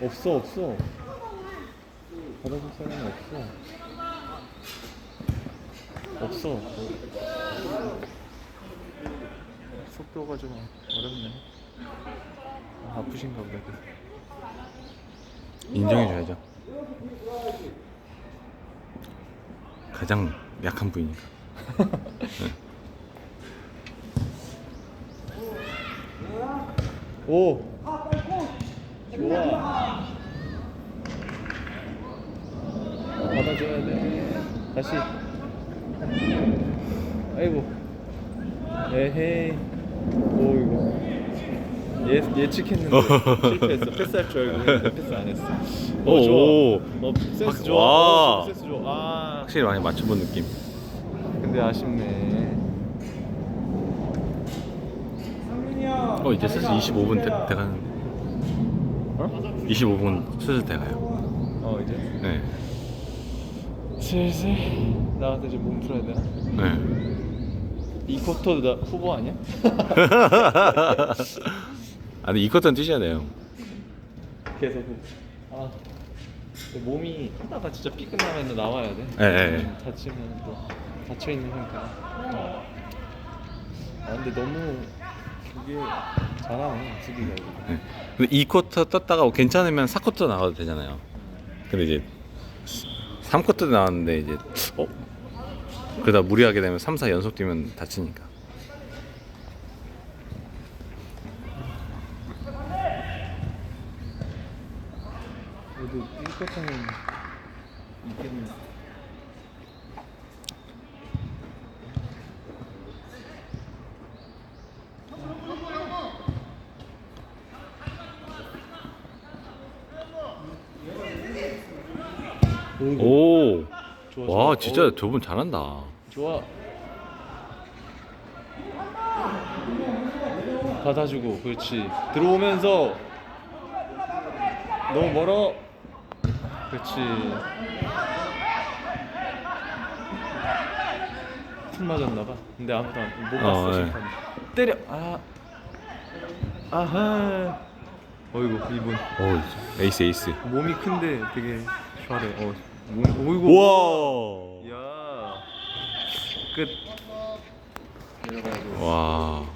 없어 없어 받아줄 사람이 없어 없어 속도가 좀 어렵네 아, 아프신가 보다. 인정해줘야죠. 가장 약한 부위니까. 오 좋아. 받아줘야 돼. 다시. 아이고. 에헤이. 오 이거. 예, 예측했는데 실패했어. 패스할 줄 알고 했는데 패스 안 했어. 오, 오 좋아. 오. 어 센스 확- 좋아. 와. 어, 센스 좋아. 아. 확실히 많이 맞춰본 느낌. 근데 아쉽네. 어 이제 슬슬 25분 돼, 돼가는데. 어? 25분 슬슬 돼가요. 어 이제 네. 슬슬 나가서 이제 몸 풀어야 되나? 네. 이 쿼터도 나 후보 아니야? 아 근데 이 컷은 뛰셔야 돼요. 계속 아 몸이 하다가 진짜 삐 끝나면 나와야 돼. 예, 예, 예. 다치면 또 다쳐 있는 상태라. 아 근데 너무 그게 잘하네 수비가. 네. 근데 2쿼터 떴다가 괜찮으면 4쿼터 나가도 되잖아요. 근데 이제 3쿼터 나왔는데 이제 어? 그러다 무리하게 되면 3, 4 연속 뛰면 다치니까. 그래도 1쿼터는 있겠네. 오. 좋아, 와, 좋아. 진짜 어, 저분 잘한다. 좋아. 받아주고 그렇지. 들어오면서 너무 멀어. 그렇지. 틈 맞았나 봐. 근데 아무도 안, 못 봤어 어, 네. 심판이 때려. 아. 아하. 어이구 이분. 오, 에이스 에이스. 몸이 큰데 되게 잘해 어 몸, 어이구 우와. 야, 끝. 내려가야 돼. 와.